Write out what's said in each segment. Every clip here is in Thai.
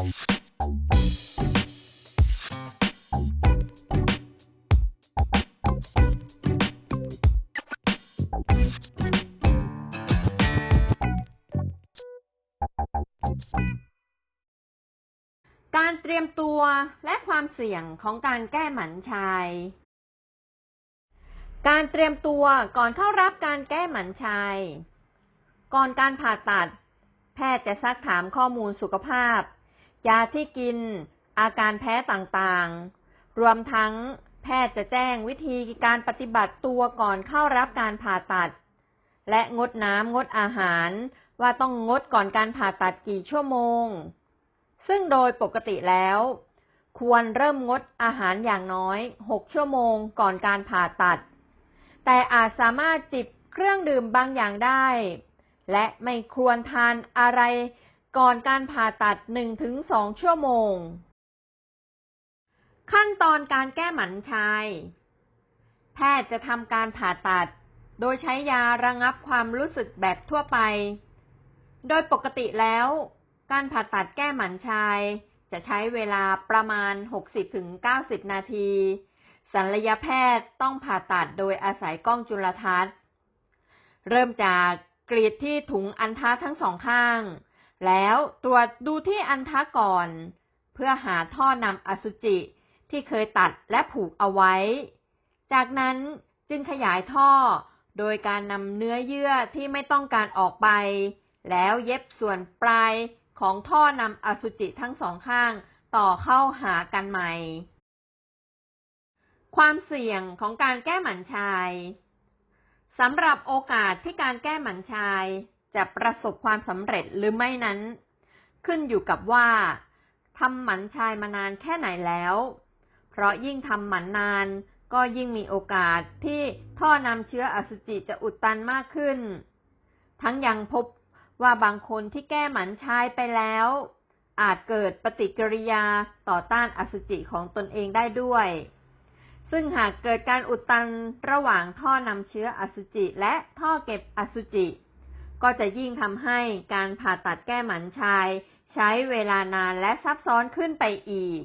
การเตรียมตัวและความเสี่ยงของการแก้หมันชายการเตรียมตัวก่อนเข้ารับการแก้หมันชายก่อนการผ่าตัด แพทย์จะซักถามข้อมูลสุขภาพ ยาที่กิน อาการแพ้ต่างๆ รวมทั้งแพทย์จะแจ้งวิธีการปฏิบัติตัวก่อนเข้ารับการผ่าตัด และงดน้ำงดอาหารว่าต้องงดก่อนการผ่าตัดกี่ชั่วโมง ซึ่งโดยปกติแล้ว ควรเริ่มงดอาหารอย่างน้อย 6 ชั่วโมงก่อนการผ่าตัด แต่อาจสามารถจิบเครื่องดื่มบางอย่างได้ และไม่ควรทานอะไร ก่อนการผ่าตัด 1-2 ชั่วโมง ขั้นตอนการแก้หมันชาย แพทย์จะทำการผ่าตัด โดยใช้ยาระงับความรู้สึกแบบทั่วไป โดยปกติแล้ว การผ่าตัดแก้หมันชาย จะใช้เวลาประมาณ 60-90 นาทีศัลยแพทย์ต้องผ่าตัดโดยอาศัยกล้องจุลทรรศน์ เริ่มจากกรีดที่ถุงอันทะทั้งสองข้าง แล้วตรวจดูที่อันทะก่อน เพื่อหาท่อนำอสุจิที่เคยตัดและผูกเอาไว้ จากนั้นจึงขยายท่อโดยการนำเนื้อเยื่อที่ไม่ต้องการออกไป แล้วเย็บส่วนปลายของท่อนำอสุจิทั้งสองข้างต่อเข้าหากันใหม่ ความเสี่ยงของการแก้หมันชายสำหรับโอกาสที่การแก้หมันชาย จะประสบความสำเร็จหรือไม่นั้น ขึ้นอยู่กับว่าทำหมันชายมานานแค่ไหนแล้ว เพราะยิ่งทำหมันนานก็ยิ่งมีโอกาสที่ท่อนำเชื้ออสุจิจะอุดตันมากขึ้น ทั้งยังพบว่าบางคนที่แก้หมันชายไปแล้ว อาจเกิดปฏิกิริยาต่อต้านอสุจิของตนเองได้ด้วย ซึ่งหากเกิดการอุดตันระหว่างท่อนำเชื้ออสุจิและท่อเก็บอสุจิ ก็จะยิ่งทำให้การผ่าตัดแก้หมันชาย ใช้เวลานานและซับซ้อนขึ้นไปอีก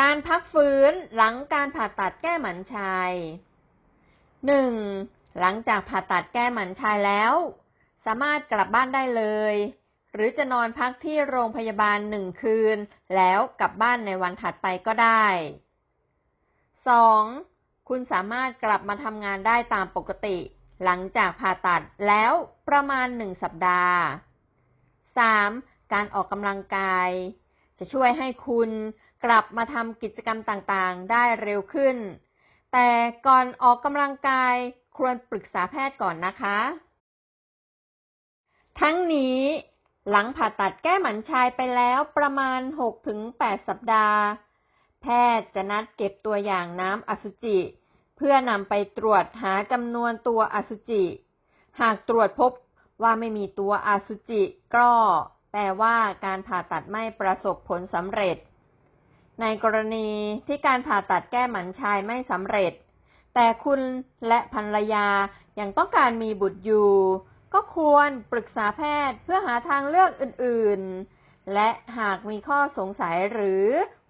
การพักฟื้นหลังการผ่าตัดแก้หมันชาย 1. หลังจากผ่าตัดแก้หมันชายแล้ว สามารถกลับบ้านได้เลย หรือจะนอนพักที่โรงพยาบาลหนึ่งคืน แล้วกลับบ้านในวันถัดไปก็ได้ 2. คุณสามารถกลับมาทำงานได้ตามปกติ หลังจากผ่าตัดแล้วประมาณหนึ่งสัปดาห์ 3. การออกกำลังกาย จะช่วยให้คุณกลับมาทำกิจกรรมต่างๆ ได้เร็วขึ้น แต่ก่อนออกกำลังกายควรปรึกษาแพทย์ก่อนนะคะ ทั้งนี้หลังผ่าตัดแก้หมันชายไปแล้วประมาณ 6-8 สัปดาห์ แพทย์จะนัดเก็บตัวอย่างน้ำอสุจิ พื่อนำไปตรวจหาจำนวนตัวอสุจิ หากตรวจพบว่าไม่มีตัวอสุจิก็แปลว่าการผ่าตัดไม่ประสบผลสำเร็จ ในกรณีที่การผ่าตัดแก้หมันชายไม่สำเร็จ แต่คุณและภรรยายังต้องการมีบุตรอยู่ ก็ควรปรึกษาแพทย์เพื่อหาทางเลือกอื่น ๆ และหากมีข้อสงสัยหรือ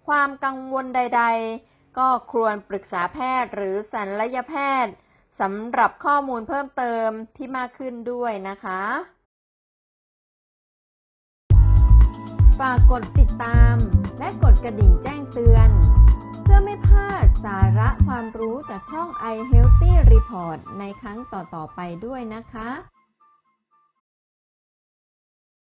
ความกังวลใด ๆ ก็ควรปรึกษาแพทย์หรือศัลยแพทย์สำหรับข้อมูลเพิ่มเติมที่มากขึ้นด้วยนะคะ ฝากกดติดตามและกดกระดิ่งแจ้งเตือน เพื่อไม่พลาดสาระความรู้จากช่อง i Healthy Report ในครั้งต่อ ๆ ไปด้วยนะคะ